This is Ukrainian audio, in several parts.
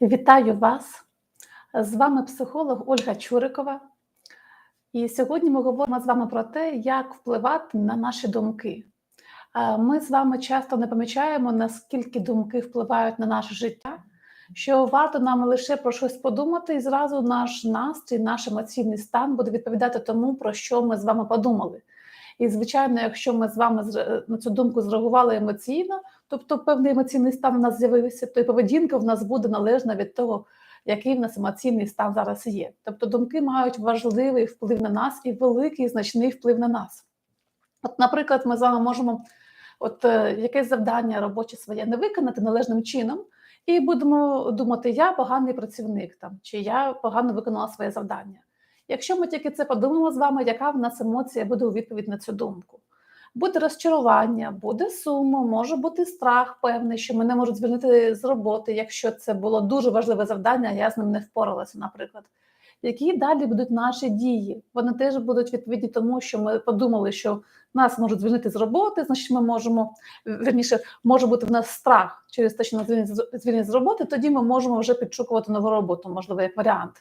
Вітаю вас! З вами психолог Ольга Чурикова. І сьогодні ми говоримо з вами про те, як впливати на наші думки. Ми з вами часто не помічаємо, наскільки думки впливають на наше життя, що варто нам лише про щось подумати, і зразу наш настрій, наш емоційний стан буде відповідати тому, про що ми з вами подумали. І, звичайно, якщо ми з вами на цю думку зреагували емоційно, тобто певний емоційний стан у нас з'явився, то і поведінка в нас буде належна від того, який в нас емоційний стан зараз є. Тобто думки мають важливий вплив на нас і великий значний вплив на нас. От, наприклад, ми з вами можемо от е, якесь завдання робоче своє не виконати належним чином, і будемо думати, я поганий працівник там, чи я погано виконала своє завдання. Якщо ми тільки це подумаємо з вами, яка в нас емоція буде у відповідь на цю думку? Буде розчарування, буде сума, може бути страх певний, що мене можуть звільнити з роботи, якщо це було дуже важливе завдання, я з ним не впоралася, наприклад. Які далі будуть наші дії? Вони теж будуть відповідні тому, що ми подумали, що нас можуть звільнити з роботи, значить, ми можемо верніше, може бути в нас страх через те, що нас звільнять з роботи, тоді ми можемо вже підшукувати нову роботу, можливо, як варіант.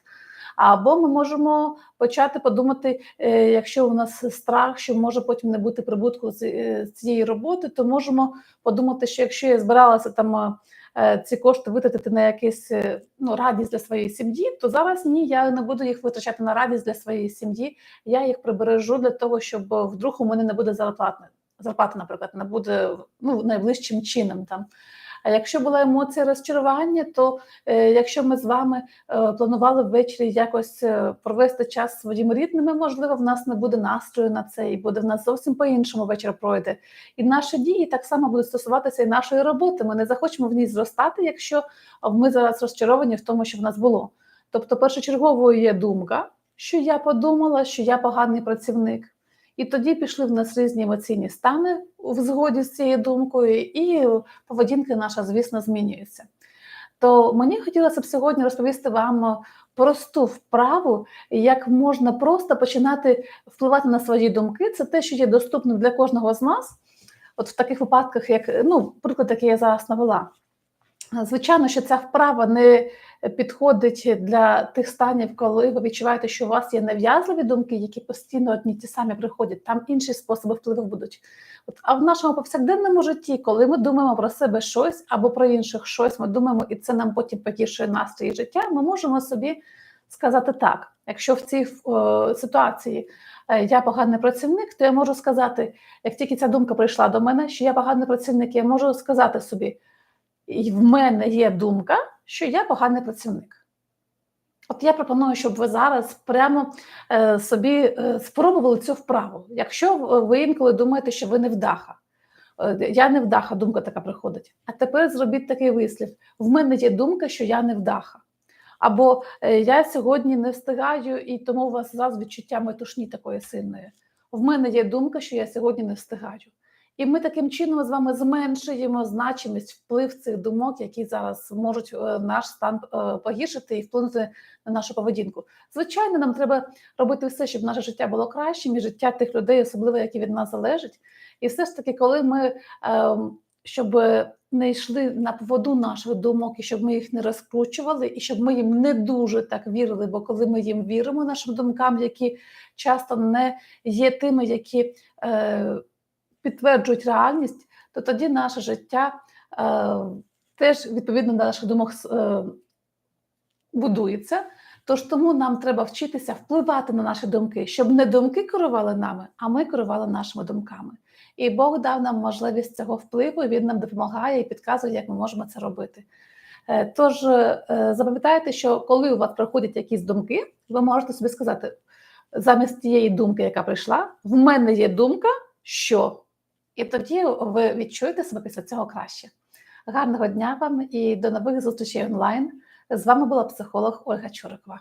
Або ми можемо почати подумати, е, якщо у нас страх, що може потім не бути прибутку з е, цієї роботи, то можемо подумати, що якщо я збиралася там е, ці кошти витратити на якусь е, ну, радість для своєї сім'ї, то зараз ні, я не буду їх витрачати на радість для своєї сім'ї. Я їх прибережу для того, щоб вдруг у мене не буде зарплати. Зарплата, наприклад, не буде ну, найближчим чином там. А якщо була емоція розчарування, то е, якщо ми з вами е, планували ввечері якось е, провести час зі своїми рідними, можливо, в нас не буде настрою на це, і буде в нас зовсім по-іншому вечір пройде. І наші дії так само будуть стосуватися і нашої роботи. Ми не захочемо в ній зростати, якщо ми зараз розчаровані в тому, що в нас було. Тобто, першочерговою є думка, що я подумала, що я поганий працівник. І тоді пішли в нас різні емоційні стани в згоді з цією думкою, і поведінка наша, звісно, змінюється. То мені хотілося б сьогодні розповісти вам просту вправу, як можна просто починати впливати на свої думки. Це те, що є доступним для кожного з нас. От в таких випадках, як ну, приклад, який я зараз навела. Звичайно, що ця вправа не підходить для тих станів, коли ви відчуваєте, що у вас є нав'язливі думки, які постійно одні ті самі приходять. Там інші способи впливу будуть. От, а в нашому повсякденному житті, коли ми думаємо про себе щось або про інших щось, ми думаємо, і це нам потім погіршує настрій життя, ми можемо собі сказати так. Якщо в цій е, ситуації е, я поганий працівник, то я можу сказати, як тільки ця думка прийшла до мене, що я поганий працівник, я можу сказати собі, і в мене є думка, що я поганий працівник. От я пропоную, щоб ви зараз прямо е, собі е, спробували цю вправу. Якщо ви інколи думаєте, що ви не вдаха, Е, я не вдаха, думка така приходить. А тепер зробіть такий вислів: в мене є думка, що я не вдаха. Або я сьогодні не встигаю, і тому у вас зразу відчуття метушні такої сильної. В мене є думка, що я сьогодні не встигаю. І ми таким чином з вами зменшуємо значимість вплив цих думок, які зараз можуть е, наш стан е, погіршити і вплинути на нашу поведінку. Звичайно, нам треба робити все, щоб наше життя було кращим, і життя тих людей, особливо які від нас залежать. І все ж таки, коли ми ем, щоб не йшли на поводу наших думок, і щоб ми їх не розкручували, і щоб ми їм не дуже так вірили. Бо коли ми їм віримо, нашим думкам, які часто не є тими, які е, підтверджують реальність, то тоді наше життя е, теж відповідно до наших думок е, будується. Тож тому нам треба вчитися впливати на наші думки, щоб не думки керували нами, а ми керували нашими думками. І Бог дав нам можливість цього впливу, і він нам допомагає і підказує, як ми можемо це робити. Е, Тож е, запам'ятайте, що коли у вас приходять якісь думки, ви можете собі сказати, замість тієї думки, яка прийшла, в мене є думка, що. І тоді ви відчуєте себе після цього краще. Гарного дня вам і до нових зустрічей онлайн. З вами була психолог Ольга Чурикова.